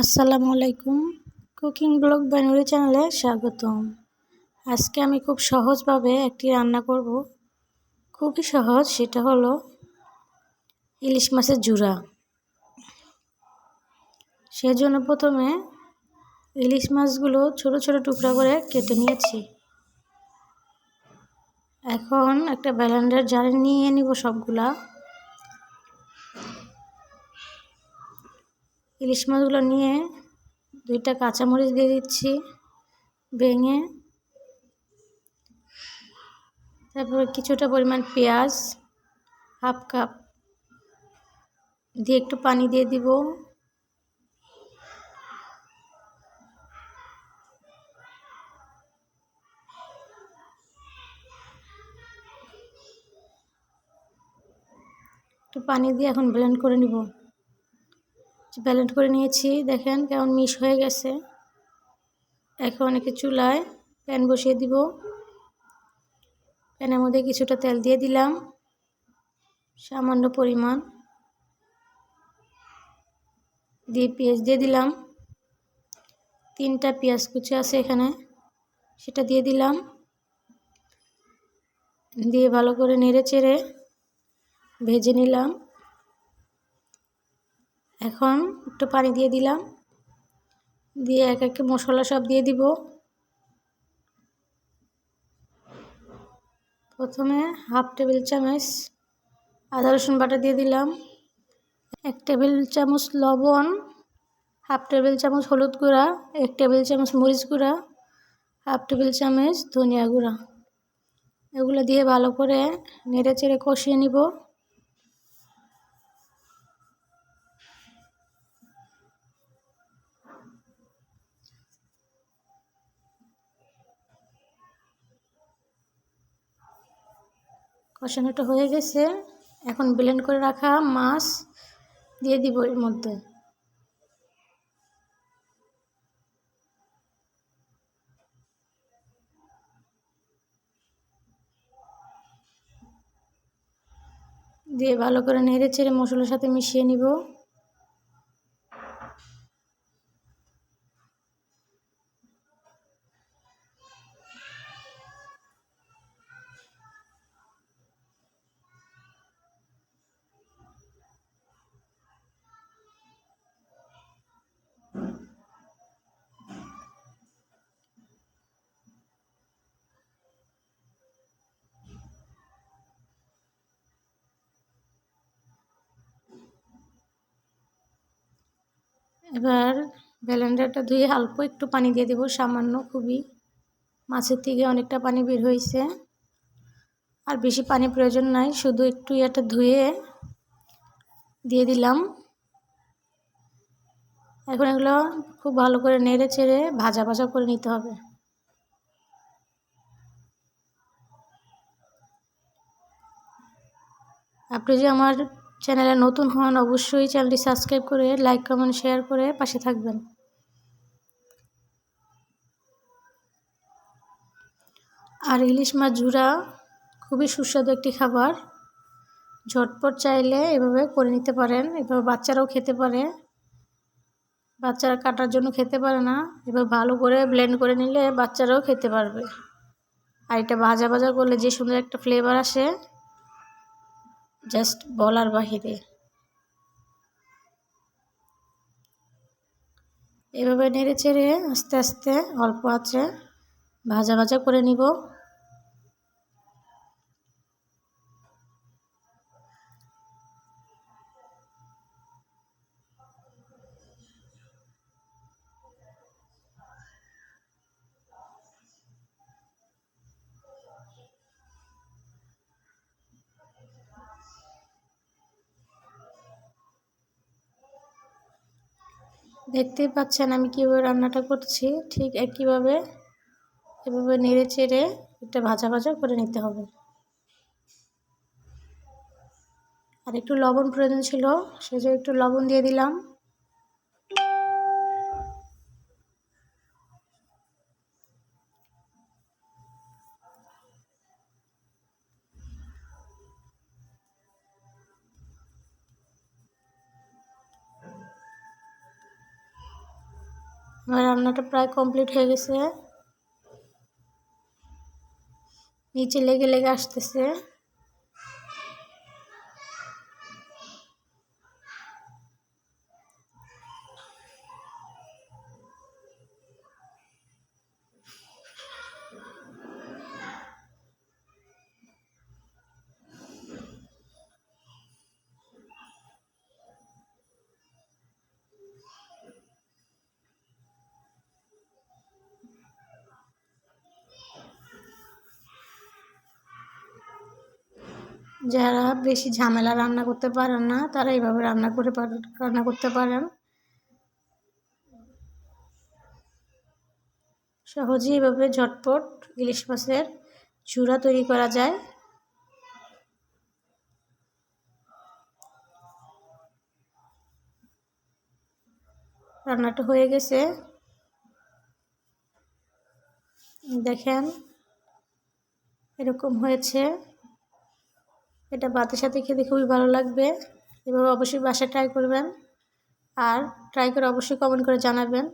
আসসালামু আলাইকুম। Cooking blog বানুরি চ্যানেলে স্বাগতম। আজকে আমি খুব সহজভাবে একটি রান্না করব। খুবই সহজ, সেটা হলো ইলিশ মাছের জুড়া সেজন্য প্রথমে ইলিশ মাছগুলো ছোট ছোট টুকরা করে কেটে নিয়েছি। এখন একটা ব্যালেন্ডার জারে নিয়ে নিব সবগুলা। ইলিশ মাছগুলো নিয়ে দুইটা কাঁচামরিচ দিয়ে দিচ্ছি, ভেঙে। তারপর কিছুটা পরিমাণ পেঁয়াজ, হাফ কাপ দিয়ে একটু পানি দিয়ে দিব। একটু পানি দিয়ে এখন ব্লেন্ড করে নিব। ব্যালেন্ট করে নিয়েছি। দেখেন কেমন মিশ হয়ে গেছে। এখন একে চুলায় প্যান বসিয়ে দিব। প্যানের মধ্যে কিছুটা তেল দিয়ে দিলাম। সামান্য পরিমাণ দিয়ে পেঁয়াজ দিয়ে দিলাম। তিনটা পেঁয়াজ কুচি আছে এখানে, সেটা দিয়ে দিলাম। দিয়ে ভালো করে নেড়ে চেড়ে ভেজে নিলাম। এখন একটু পানি দিয়ে দিলাম। দিয়ে এক এক মশলা সব দিয়ে দিব। প্রথমে হাফ টেবিল চামচ আদা রসুন বাটা দিয়ে দিলাম। এক টেবিল চামচ লবণ, হাফ টেবিল চামচ হলুদ গুঁড়া, এক টেবিল চামচ মরিচ গুঁড়া, হাফ টেবিল চামচ ধনিয়া গুঁড়া। এগুলো দিয়ে ভালো করে নেড়ে চেড়ে কষিয়ে নিব। কষানোটা হয়ে গেছে। এখন ব্লেন্ড করে রাখা মাছ দিয়ে দিব এর মধ্যে। দিয়ে ভালো করে নেড়ে ছেড়ে মশলার সাথে মিশিয়ে নিব। এবার ব্লেন্ডারটা ধুয়ে অল্প একটু পানি দিয়ে দেবো, সামান্য খুবই। মাছের থেকে অনেকটা পানি বের হয়েছে। আর বেশি পানি প্রয়োজন নাই, শুধু একটু এটা ধুয়ে দিয়ে দিলাম। এখন এগুলো খুব ভালো করে নেড়ে চেড়ে ভাজা ভাজা করে নিতে হবে। আপনি যে আমার চ্যানেলে নতুন হন অবশ্যই চ্যানেলটি সাবস্ক্রাইব করে, লাইক, কমেন্ট, শেয়ার করে পাশে থাকবেন। আর ইলিশ মাছ ঝুরা খুবই সুস্বাদু একটি খাবার। ঝটপট চাইলে এভাবে করে নিতে পারেন। এভাবে বাচ্চারাও খেতে পারে। বাচ্চারা কাটার জন্য খেতে পারে না। এবার ভালো করে ব্লেন্ড করে নিলে বাচ্চারাও খেতে পারবে। আর এটা ভাজা ভাজা করলে যে সুন্দর একটা ফ্লেভার আসে জাস্ট বলার বাহিরে। এভাবে নেড়ে চেড়ে আস্তে আস্তে অল্প আছে ভাজা ভাজা করে নিব। দেখতেই পাচ্ছেন আমি কীভাবে রান্নাটা করছি। ঠিক একইভাবে এভাবে নেড়ে চেড়ে এটা ভাজা ভাজা করে নিতে হবে। আর একটু লবণ প্রয়োজন ছিল সেজন্য একটু লবণ দিয়ে দিলাম। আমার রান্নাটা প্রায় কমপ্লিট হয়ে গেছে। নিচে লেগে লেগে আসতেছে। যারা বেশি ঝামেলা রান্না করতে পারেন না, তারা এইভাবে রান্না করে রান্না করতে পারেন। সহজেই এভাবে ঝটপট ইলিশ মাছের চূড়া তৈরি করা যায়। রান্নাটা হয়ে গেছে। দেখেন, এরকম হয়েছে। এটা ভাতের সাথে খেতে খুবই ভালো লাগবে। এভাবে অবশ্যই বাসায় ট্রাই করবেন। আর ট্রাই করে অবশ্যই কমেন্ট করে জানাবেন।